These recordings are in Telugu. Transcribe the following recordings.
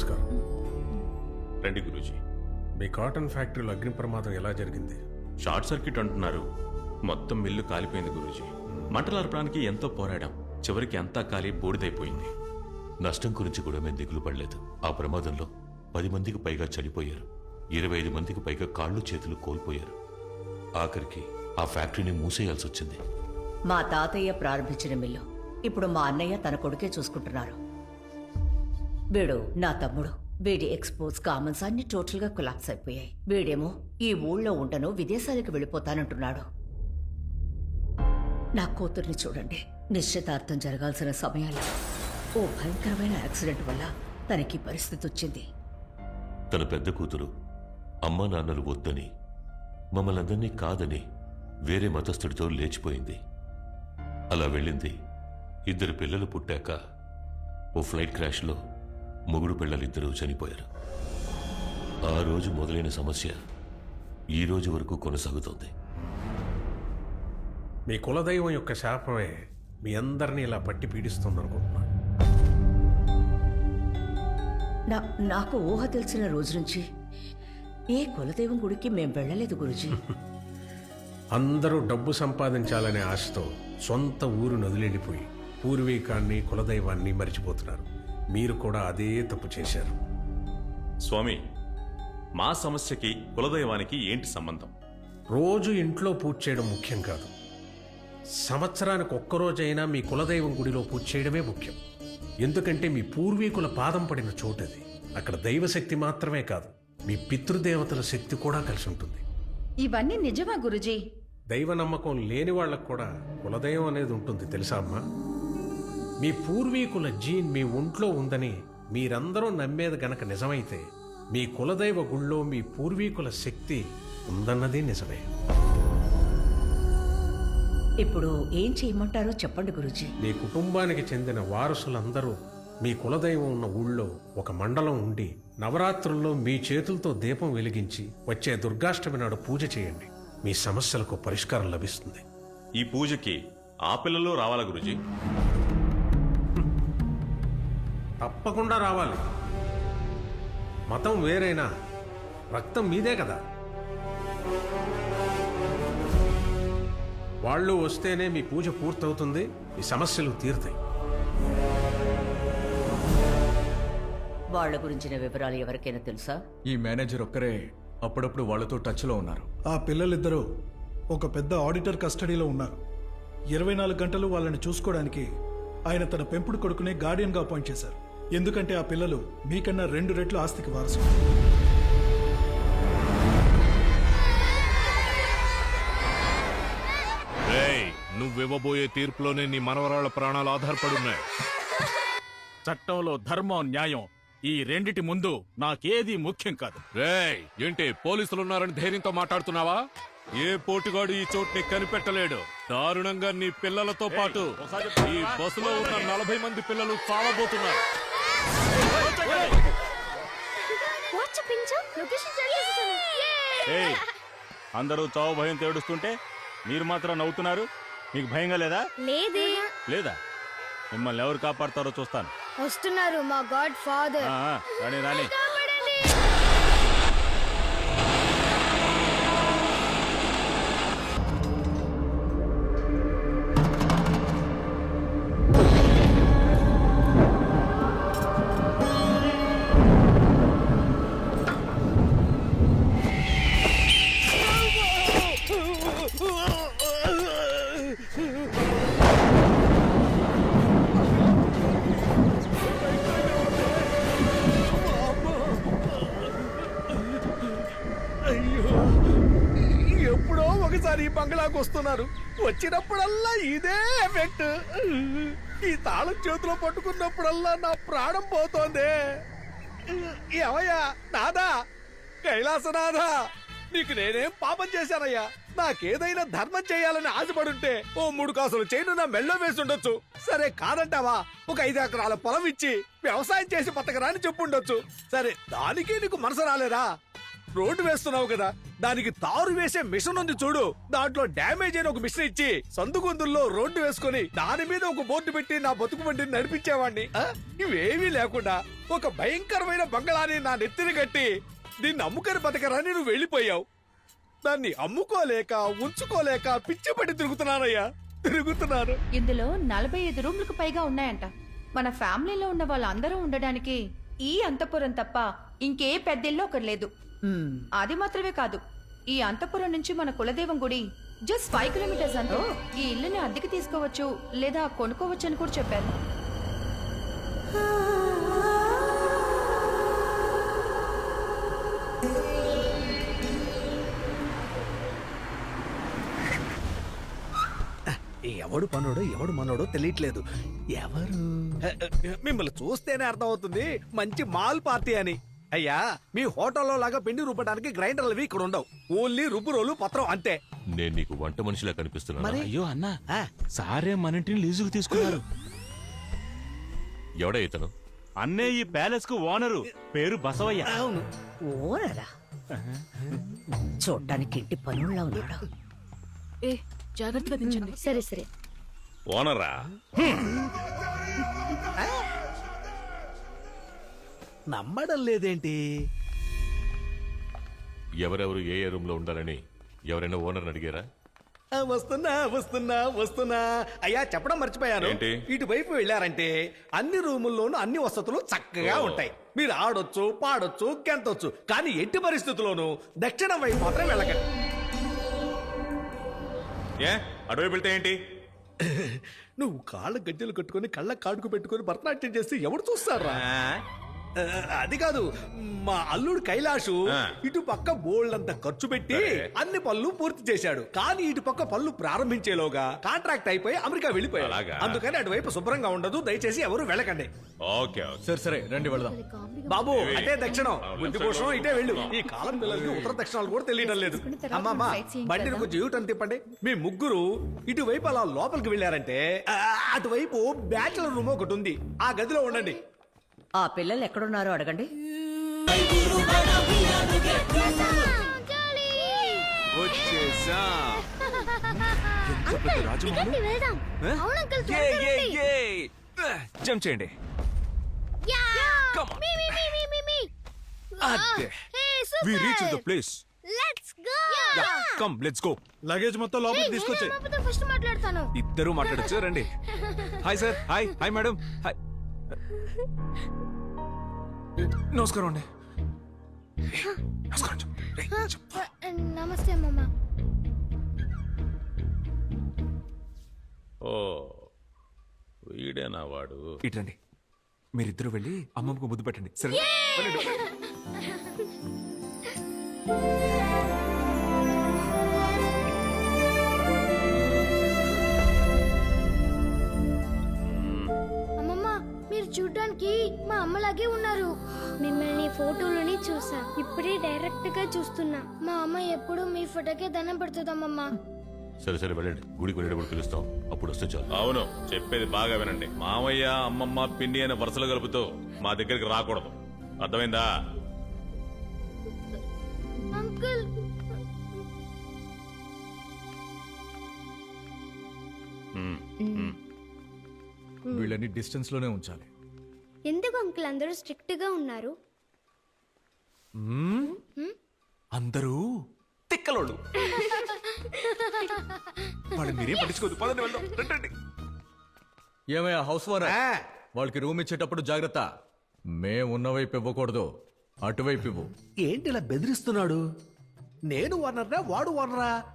నమస్కారం. రండి గురూజీ. మీ కాటన్ ఫ్యాక్టరీలో అగ్ని ప్రమాదం ఎలా జరిగింది? షార్ట్ సర్క్యూట్ అంటున్నారు. మొత్తం మిల్లు కాలిపోయింది గురూజీ. మంటలార్పడానికి ఎంతో పోరాడాం. చివరికి అంతా కాలి బూడిదైపోయింది. నష్టం గురించి కూడా మేము దిగులు పడలేదు. ఆ ప్రమాదంలో పది మందికి పైగా చనిపోయారు. ఇరవై ఐదు మందికి పైగా కాళ్ళు చేతులు కోల్పోయారు. ఆఖరికి ఆ ఫ్యాక్టరీని మూసేయాల్సి వచ్చింది మా తాతయ్య ప్రారంభించిన మిల్లు. ఇప్పుడు మా అన్నయ్య తన కొడుకే చూసుకుంటున్నారు. వీడు నా తమ్ముడు. వీడి ఎక్స్పోజ్ కామన్స్ అన్ని టోటల్గా కొలాప్స్ అయిపోయాయి. వీడేమో ఈ ఊళ్ళో ఉండను విదేశాలకు వెళ్ళిపోతానంటున్నాడు. నా కూతుర్ని చూడండి. నిశ్చితార్థం జరగాల్సిన సమయంలో. ఓ భయంకరమైన యాక్సిడెంట్ వల్ల తనకి పరిస్థితి వచ్చింది. తన పెద్ద కూతురు అమ్మా నాన్నలు వద్దని మమ్మల్ందరినీ కాదని వేరే మతస్థుడితో లేచిపోయింది. అలా వెళ్ళింది. ఇద్దరు పిల్లలు పుట్టాక ఓ ఫ్లైట్ క్రాష్లో మొగుడు పిల్లలిద్దరూ చనిపోయారు. ఆ రోజు మొదలైన సమస్య ఈ రోజు వరకు కొనసాగుతోంది. మీ కులదైవం యొక్క శాపమే మీ అందరినీ ఇలా పట్టి పీడిస్తుంది అనుకుంటున్నాను నా నాకు ఊహ తెలిసిన రోజు నుంచి ఏ కులదైవం గుడికి మేం వెళ్ళలేదు గురుజీ. అందరూ డబ్బు సంపాదించాలనే ఆశతో సొంత ఊరు నదిలెళ్ళిపోయి పూర్వీకాన్ని కులదైవాన్ని మరిచిపోతున్నారు. మీరు కూడా అదే తప్పు చేశారు. స్వామి మా సమస్యకి కులదైవానికి ఏంటి సంబంధం? రోజు ఇంట్లో పూజ చేయడం ముఖ్యం కాదు. సంవత్సరానికి ఒక్కరోజైనా మీ కులదైవం గుడిలో పూజ చేయడమే ముఖ్యం. ఎందుకంటే మీ పూర్వీకుల పాదం పడిన చోటది. అక్కడ దైవశక్తి మాత్రమే కాదు మీ పితృదేవతల శక్తి కూడా కలిసి ఉంటుంది. ఇవన్నీ నిజమా గురుజీ? దైవ నమ్మకం లేని వాళ్ళకు కూడా కులదైవం అనేది ఉంటుంది తెలుసా అమ్మా? మీ పూర్వీకుల జీన్ మీ ఒంట్లో ఉందని మీరందరూ నమ్మేది గనక నిజమైతే మీ కులదైవ గుళ్ళో మీ పూర్వీకుల శక్తి ఉందన్నది నిజమే. ఇప్పుడు ఏం చేయమంటారో చెప్పండి గురుజీ. మీ కుటుంబానికి చెందిన వారసులందరూ మీ కులదైవం ఉన్న ఊళ్ళో ఒక మండలం ఉండి నవరాత్రుల్లో మీ చేతులతో దీపం వెలిగించి వచ్చే దుర్గాష్టమి నాడు పూజ చేయండి. మీ సమస్యలకు పరిష్కారం లభిస్తుంది. ఈ పూజకి ఆ పిల్లలు రావాలా గురూజీ? తప్పకుండా రావాలి. మతం వేరైనా రక్తం మీదే కదా. వాళ్ళు వస్తేనే మీ పూజ పూర్తవుతుంది మీ సమస్యలు తీరుతాయి. వాళ్ళ గురించిన వివరాలు ఎవరికైనా తెలుసా? ఈ మేనేజర్ ఒక్కరే అప్పుడప్పుడు వాళ్ళతో టచ్లో ఉన్నారు. ఆ పిల్లలిద్దరూ ఒక పెద్ద ఆడిటర్ కస్టడీలో ఉన్నారు. ఇరవై నాలుగు గంటలు వాళ్ళని చూసుకోవడానికి ఆయన తన పెంపుడు కొడుకునే గార్డియన్గా అపాయింట్ చేశారు. ఎందుకంటే ఆ పిల్లలు మీకన్నా రెండు రెట్లు ఆస్తికి వారసు రేయ్ నువ్వివ్వబోయే తీర్పులోనే నీ మనవరాళ్ళ ప్రాణాలు ఆధారపడున్నాయి. చట్టంలో ధర్మం న్యాయం ఈ రెండిటి ముందు నాకేది ముఖ్యం కాదు. రేయ్ ఏంటి పోలీసులు ఉన్నారని ధైర్యంతో మాట్లాడుతున్నావా? ఏ పోటుగాడు ఈ చోటుని కనిపెట్టలేడు. దారుణంగా నీ పిల్లలతో పాటు ఈ బస్సులో ఉన్న నలభై మంది పిల్లలు చావబోతున్నారు. ఏయ్! అందరూ చావు భయం తేడుస్తుంటే మీరు మాత్రం నవ్వుతున్నారు? మీకు భయంగా లేదా? లేదే. లేదా? మిమ్మల్ని ఎవరు కాపాడతారో చూస్తాను. వస్తున్నారు మా గాడ్ ఫాదర్. రాణి రాణి ఈ బంగ్లాకు వస్తున్నారు. వచ్చినప్పుడల్లా ఇదే ఎఫెక్ట్. ఈ తాళం చేతిలో పట్టుకున్నప్పుడల్లా నా ప్రాణం పోతోంది. ఏమయ్యా నాదా కైలాసనాథా నీకు నేనేం పాపం చేశానయ్యా? నాకేదైనా ధర్మం చేయాలని ఆశపడుంటే ఓ మూడు కాసులు చేయను నా మెళ్ళో వేసి ఉండొచ్చు సరే కాదంటావా? ఒక ఐదు ఎకరాల పొలం ఇచ్చి వ్యవసాయం చేసి బతకరాని చెప్పుండొచ్చు సరే దానికి నీకు మనసు రాలేదా? రోడ్డు వేస్తున్నావు కదా దానికి తారు వేసే మిషన్ ఉంది చూడు. దాంట్లో డ్యామేజ్ అయిన ఒక మిషన్ ఇచ్చి సందుగొందుల్లో రోడ్డు వేసుకొని దాని మీద ఒక బోర్డు పెట్టి నా బతుకు బండిని నడిపించేవాడిని ఇవేమీ లేకుండా ఒక భయంకరమైన బంగళాన్ని నా నెత్తిని కట్టి దీన్ని అమ్ముకని బతకరాని నువ్వు వెళ్ళిపోయావు. దాన్ని అమ్ముకోలేక ఉంచుకోలేక పిచ్చిపడి తిరుగుతున్నానయ్యా. తిరుగుతున్నాను. ఇందులో నలభై ఐదు రూమ్లకు పైగా ఉన్నాయంట. మన ఫ్యామిలీలో ఉన్న వాళ్ళందరూ ఉండడానికి ఈ అంతపురం తప్ప ఇంకే పెద్దిల్లు ఒకటి లేదు. అది మాత్రమే కాదు ఈ అంతపురం నుంచి మన కులదైవం గుడి జస్ట్ ఫైవ్ కిలోమీటర్స్ అంతే. ఈ ఇల్లుని అద్దెకి తీసుకోవచ్చు లేదా కొనుక్కోవచ్చు అని కూడా చెప్పారు. ఎవడు పనుడో ఎవడు మనోడో తెలియట్లేదు. ఎవరు? మిమ్మల్ని చూస్తేనే అర్థమవుతుంది మంచి మాల్ పార్టీ అని. అయ్యా మీ హోటల్లో లాగా పిండి రుబ్బడానికి గ్రైండర్లు అవి ఇక్కడ ఉండవు. ఓన్లీ రుబ్బు రోలు పత్రం అంతే. నేను నీకు వంట మనిషిలా కనిపిస్తున్నాను? అయ్యో అన్నా. సారే మన ఇంటిని లీజుకు తీసుకున్నారు. ఎవడా ఇతను? అన్నే ఈ ప్యాలెస్కు ఓనరు. పేరు బసవయ్య. అవును. ఓనరా? చూడ్డానికి ఇంటి పనుల్లో ఉన్నాడు. ఏ జాగ్రత్తగా దించండి సరే సరే. ఓనరా? నమ్మడం లేదేంటి? ఎవరెవరు ఏ ఏ రూమ్లో ఉండాలని ఎవరైనా ఓనర్ అడిగారా? ఆ, వస్తున్నా వస్తున్నా వస్తున్నా. అయ్యా చెప్పడం మర్చిపోయాను. ఏంటి? ఇటువైపు వెళ్ళారంటే అన్ని రూముల్లోనూ అన్ని వసతులు చక్కగా ఓ. ఉంటాయి. మీరు ఆడొచ్చు పాడొచ్చు గెంతొచ్చు. కానీ ఎట్టి పరిస్థితుల్లోనూ దక్షిణం వైపు మాత్రం వెళ్ళకండి. ఏ? అటువైపు వెళ్తే ఏంటి? నువ్వు కాళ్ళ గజ్జలు కట్టుకొని కళ్ళ కాడుకు పెట్టుకొని భరతనాట్యం చేస్తే ఎవరు చూస్తారా అది కాదు మా అల్లుడు కైలాషు. ఇటు పక్క బోల్డంత ఖర్చు పెట్టి. అన్ని పనులు పూర్తి చేశాడు కానీ ఇటు పక్క పనులు ప్రారంభించేలోగా కాంట్రాక్ట్ అయిపోయి అమెరికా వెళ్ళిపోయాడు? అందుకని అటువైపు శుభ్రంగా ఉండదు దయచేసి ఎవరు వెళ్ళకండి ఓకే ఓకే సరే సరే రండి వెళదాం బాబు. అటే దక్షిణం ఆ, బుద్ధి లెఫ్ట్ కోసం సైడ్ ఇటే వెళ్ళు. ఈ కాలం పిల్లలకి ఉత్తర దక్షిణాలు కూడా తెలియడం లేదు అమ్మమ్మ బండిని. కొంచెం యూటర్న్ తిప్పండి మీ ముగ్గురు ఇటువైపు అలా లోపలికి వెళ్ళారంటే అటువైపు బ్యాచులర్ రూమ్ ఒకటి ఉంది ఆ గదిలో ఉండండి ఆ పిల్లలు ఎక్కడున్నారో అడగండి. జంప్ చేయండి. యా. Come on. మీ మీ మీ మీ మీ మీ. అదే. Hey we reach the super place let's go come let's go luggage మొత్తం లోపలికి తీసుకొచ్చాయి. ఫస్ట్ మాట్లాడతాను. ఇద్దరు మాట్లాడచ్చు రండి. Hi sir hi hi madam hi నమస్కారం అండి. నమస్కారం. నమస్తే అమ్మమ్మ. ఓ వీడేనా వాడు? ఇటు రండి మీరిద్దరు వెళ్ళి అమ్మమ్మకు ముద్దు పెట్టండి. సరే. మీరు చూడడానికి మా అమ్మలాగే ఉన్నారు. మిమ్మల్ని ఫోటోలోని చూసా. ఇప్పుడే డైరెక్ట్గా చూస్తున్నా. మా అమ్మ ఎప్పుడు మీ ఫోటోకే దండం పెడుతుందమ్మమ్మ. సరే సరే వెళ్ళండి. గుడికి వెళ్ళేటప్పుడు పిలుస్తాం. అప్పుడు వస్తే చాలు. అవును చెప్పేది బాగా వినండి. మామయ్య అమ్మమ్మ పిన్ని అనే వరుసలు కలుపుతూ మా దగ్గరికి రాకూడదు. అర్థమైందా? అంకుల్! Um, um. వీళ్ళని డిస్టెన్స్లోనే ఉంచాలి. ఎందుకు అంకుల్ అందరూ స్ట్రిక్ట్గా ఉన్నారు? అందరూ తిక్కలోళ్ళు. వాళ్ళు మీరేం పట్టించుకోదు పదండి వెళ్దాం. రండి, ఏమయ్యా హౌస్ ఆ, వాళ్ళకి రూమ్ ఇచ్చేటప్పుడు జాగ్రత్త. మేము ఉన్న వైపు ఇవ్వకూడదు. అటువైపు ఇవ్వు. ఏంటి ఇలా బెదిరిస్తున్నాడు? నేను వనరా వాడు వనరా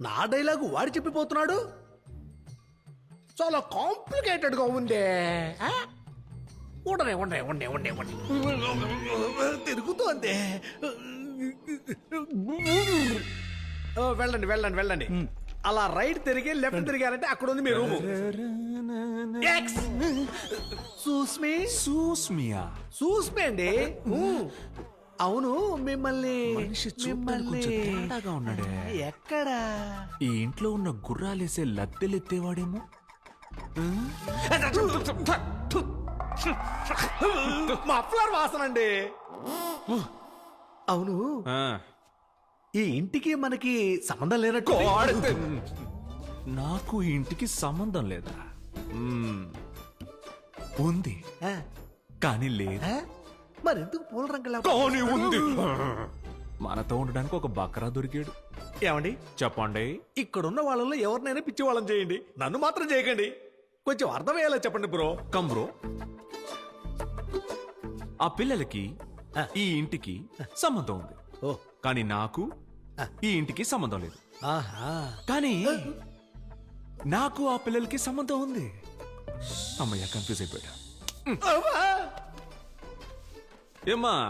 నా డైలాగు వాడు చెప్పిపోతున్నాడు? చాలా కాంప్లికేటెడ్గా ఉందే. ఆ? ఉండనే ఉండనే ఉండే ఉండే ఉండే తిరుగుతోంది. ఓ, వెళ్ళండి వెళ్ళండి వెళ్ళండి. అలా రైట్ తిరిగి లెఫ్ట్ తిరిగారంటే అక్కడ ఉంది మీ రూము. ఎక్స్ సూస్మి. సూస్మియా. చూసిపోయి అండి. అవును మిమ్మల్ని ఉన్నాడే. ఎక్కడా? ఈ ఇంట్లో ఉన్న గుర్రాలేసే లద్దెలెత్తేవాడేమో? మఫ్లర్ వాసన అండి. అవును. ఆ, ఈ ఇంటికి మనకి సంబంధం లేనట్టు. నాకు ఈ ఇంటికి సంబంధం లేదా. ఉంది. ఆ, కానీ లేదు. ఆ? మరెందుకు పూల రంగులా? కానీ ఉంది. మనతో ఉండడానికి ఒక బకరా దొరికాడు. ఏమండి? చెప్పండి. ఇక్కడున్న వాళ్ళలో ఎవరినైనా పిచ్చి వాళ్ళని చేయండి. నన్ను మాత్రం చేయకండి. కొంచెం అర్థమయ్యేలా చెప్పండి బ్రో. Come bro. ఆ పిల్లలకి. ఈ ఇంటికి సంబంధం ఉంది. ఓ. కానీ నాకు. ఈ ఇంటికి సంబంధం లేదు. ఆహా. కానీ నాకు ఆ పిల్లలకి సంబంధం ఉంది. అమ్మయ్య కన్ఫ్యూజ్ అయిపోయా. ఏమ్మా?